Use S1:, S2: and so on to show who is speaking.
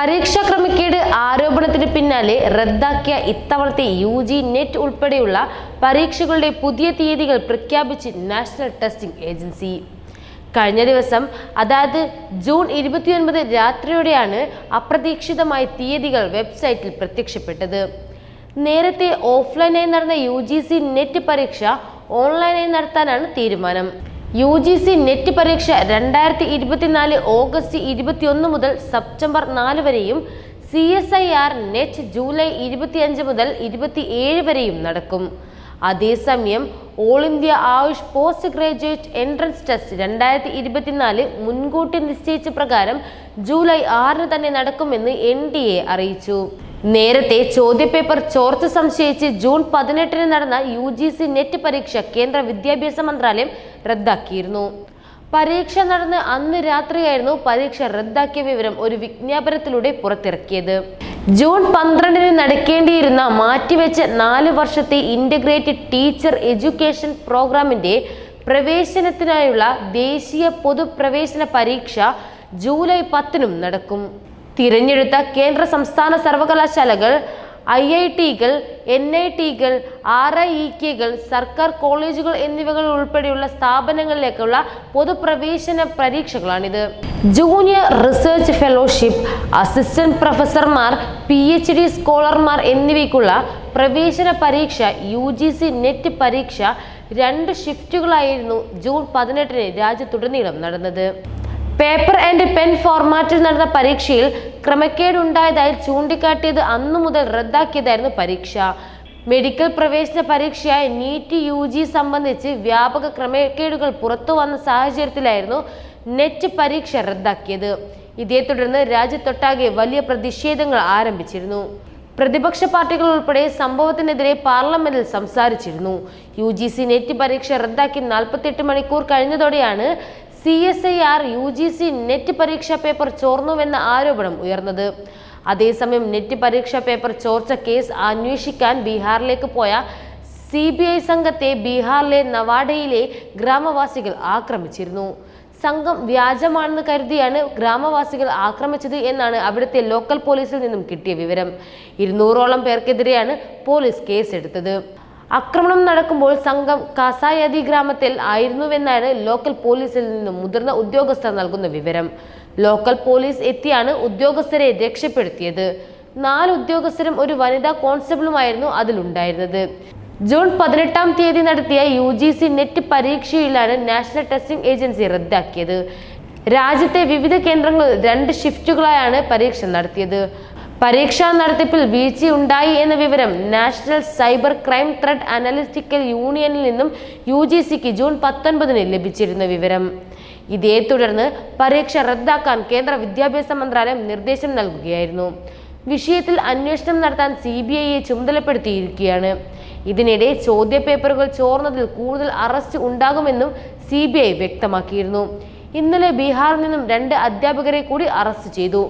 S1: പരീക്ഷാ ക്രമക്കേട് ആരോപണത്തിന് പിന്നാലെ റദ്ദാക്കിയ ഇത്തവണത്തെ യു ജി നെറ്റ് ഉൾപ്പെടെയുള്ള പരീക്ഷകളുടെ പുതിയ തീയതികൾ പ്രഖ്യാപിച്ച് നാഷണൽ ടെസ്റ്റിംഗ് ഏജൻസി. കഴിഞ്ഞ ദിവസം അതായത് ജൂൺ ഇരുപത്തിയൊൻപത് രാത്രിയോടെയാണ് അപ്രതീക്ഷിതമായ തീയതികൾ വെബ്സൈറ്റിൽ പ്രത്യക്ഷപ്പെട്ടത്. നേരത്തെ ഓഫ്ലൈനായി നടന്ന യു ജി സി നെറ്റ് പരീക്ഷ ഓൺലൈനായി നടത്താനാണ് തീരുമാനം. യു ജി സി നെറ്റ് പരീക്ഷ രണ്ടായിരത്തി ഇരുപത്തിനാല് ഓഗസ്റ്റ് ഇരുപത്തിയൊന്ന് മുതൽ സെപ്റ്റംബർ നാല് വരെയും C S I R net July ഇരുപത്തിയഞ്ച് മുതൽ ഇരുപത്തിയേഴ് വരെയും നടക്കും. അതേസമയം all India AYUSH post graduate entrance test രണ്ടായിരത്തി ഇരുപത്തിനാല് മുൻകൂട്ടി നിശ്ചയിച്ച പ്രകാരം ജൂലൈ ആറിന് തന്നെ നടക്കുമെന്ന് എൻ ഡി എ അറിയിച്ചു. നേരത്തെ ചോദ്യപേപ്പർ ചോർച്ച സംശയിച്ച് ജൂൺ പതിനെട്ടിന് നടന്ന യു ജി സി നെറ്റ് പരീക്ഷ കേന്ദ്ര വിദ്യാഭ്യാസ മന്ത്രാലയം റദ്ദാക്കിയിരുന്നു. പരീക്ഷ നടന്ന് അന്ന് രാത്രിയായിരുന്നു പരീക്ഷ റദ്ദാക്കിയ വിവരം ഒരു വിജ്ഞാപനത്തിലൂടെ പുറത്തിറക്കിയത്. ജൂൺ പന്ത്രണ്ടിന് നടക്കേണ്ടിയിരുന്ന മാറ്റിവെച്ച നാല് വർഷത്തെ ഇന്റഗ്രേറ്റഡ് ടീച്ചർ എഡ്യൂക്കേഷൻ പ്രോഗ്രാമിന്റെ പ്രവേശനത്തിനായുള്ള ദേശീയ പൊതുപ്രവേശന പരീക്ഷ ജൂലൈ പത്തിനും നടക്കും. തിരഞ്ഞെടുത്ത കേന്ദ്ര സംസ്ഥാന സർവകലാശാലകൾ ഐ ഐ ടികൾ എൻ ഐ ടികൾ ആർ ഐ ഇ കെകൾ സർക്കാർ കോളേജുകൾ എന്നിവകൾ ഉൾപ്പെടെയുള്ള സ്ഥാപനങ്ങളിലേക്കുള്ള പൊതുപ്രവേശന പരീക്ഷകളാണിത്. ജൂനിയർ റിസർച്ച് ഫെലോഷിപ്പ് അസിസ്റ്റന്റ് പ്രൊഫസർമാർ പി എച്ച് ഡി സ്കോളർമാർ എന്നിവയ്ക്കുള്ള പ്രവേശന പരീക്ഷ യു ജി സി നെറ്റ് പരീക്ഷ രണ്ട് ഷിഫ്റ്റുകളായിരുന്നു ജൂൺ പതിനെട്ടിന് രാജ്യത്തുടനീളം നടന്നത്. പേപ്പർ ആൻഡ് പെൻ ഫോർമാറ്റിൽ നടന്ന പരീക്ഷയിൽ ക്രമക്കേടുണ്ടായതായി ചൂണ്ടിക്കാട്ടിയത് അന്നു മുതൽ റദ്ദാക്കിയതായിരുന്നു പരീക്ഷ. മെഡിക്കൽ പ്രവേശന പരീക്ഷയായ നീറ്റ് യു ജി സംബന്ധിച്ച് വ്യാപക ക്രമക്കേടുകൾ പുറത്തു വന്ന സാഹചര്യത്തിലായിരുന്നു നെറ്റ് പരീക്ഷ റദ്ദാക്കിയത്. ഇതേ തുടർന്ന് രാജ്യത്തൊട്ടാകെ വലിയ പ്രതിഷേധങ്ങൾ ആരംഭിച്ചിരുന്നു. പ്രതിപക്ഷ പാർട്ടികൾ ഉൾപ്പെടെ സംഭവത്തിനെതിരെ പാർലമെന്റിൽ സംസാരിച്ചിരുന്നു. യു ജി സി നെറ്റ് പരീക്ഷ റദ്ദാക്കി നാൽപ്പത്തെട്ട് മണിക്കൂർ കഴിഞ്ഞതോടെയാണ് C S I R U G C net പരീക്ഷാ പേപ്പർ ചോർന്നുവെന്ന ആരോപണം ഉയർന്നത്. അതേസമയം നെറ്റ് പരീക്ഷാ പേപ്പർ ചോർച്ച കേസ് അന്വേഷിക്കാൻ ബീഹാറിലേക്ക് പോയ സി ബി ഐ സംഘത്തെ ബീഹാറിലെ നവാഡയിലെ ഗ്രാമവാസികൾ ആക്രമിച്ചിരുന്നു. സംഘം വ്യാജമാണെന്ന് കരുതിയാണ് ഗ്രാമവാസികൾ ആക്രമിച്ചത് എന്നാണ് അവിടുത്തെ ലോക്കൽ പോലീസിൽ നിന്നും കിട്ടിയ വിവരം. ഇരുന്നൂറോളം പേർക്കെതിരെയാണ് പോലീസ് കേസെടുത്തത്. ആക്രമണം നടക്കുമ്പോൾ സംഘം കാസായതി ഗ്രാമത്തിൽ ആയിരുന്നുവെന്നാണ് ലോക്കൽ പോലീസിൽ നിന്നും മുതിർന്ന ഉദ്യോഗസ്ഥർ നൽകുന്ന വിവരം. ലോക്കൽ പോലീസ് എത്തിയാണ് ഉദ്യോഗസ്ഥരെ രക്ഷപ്പെടുത്തിയത്. നാല് ഉദ്യോഗസ്ഥരും ഒരു വനിതാ കോൺസ്റ്റബിളുമായിരുന്നു അതിലുണ്ടായിരുന്നത്. ജൂൺ പതിനെട്ടാം തീയതി നടത്തിയ യു ജി സി നെറ്റ് പരീക്ഷയിലാണ് നാഷണൽ ടെസ്റ്റിംഗ് ഏജൻസി റദ്ദാക്കിയത്. രാജ്യത്തെ വിവിധ കേന്ദ്രങ്ങളിൽ രണ്ട് ഷിഫ്റ്റുകളായാണ് പരീക്ഷ നടത്തിയത്. പരീക്ഷാ നടത്തിപ്പിൽ വീഴ്ചയുണ്ടായി എന്ന വിവരം national cyber crime threat analytical യൂണിയനിൽ നിന്നും യു ജി സിക്ക് ജൂൺ പത്തൊൻപതിന് ലഭിച്ചിരുന്ന വിവരം. ഇതേ തുടർന്ന് പരീക്ഷ റദ്ദാക്കാൻ കേന്ദ്ര വിദ്യാഭ്യാസ മന്ത്രാലയം നിർദ്ദേശം നൽകുകയായിരുന്നു. വിഷയത്തിൽ അന്വേഷണം നടത്താൻ സി ബി ഐയെ ചുമതലപ്പെടുത്തിയിരിക്കുകയാണ്. ഇതിനിടെ ചോദ്യപേപ്പറുകൾ ചോർന്നതിൽ കൂടുതൽ അറസ്റ്റ് ഉണ്ടാകുമെന്നും സി വ്യക്തമാക്കിയിരുന്നു. ഇന്നലെ ബീഹാറിൽ നിന്നും രണ്ട് അധ്യാപകരെ കൂടി അറസ്റ്റ് ചെയ്തു.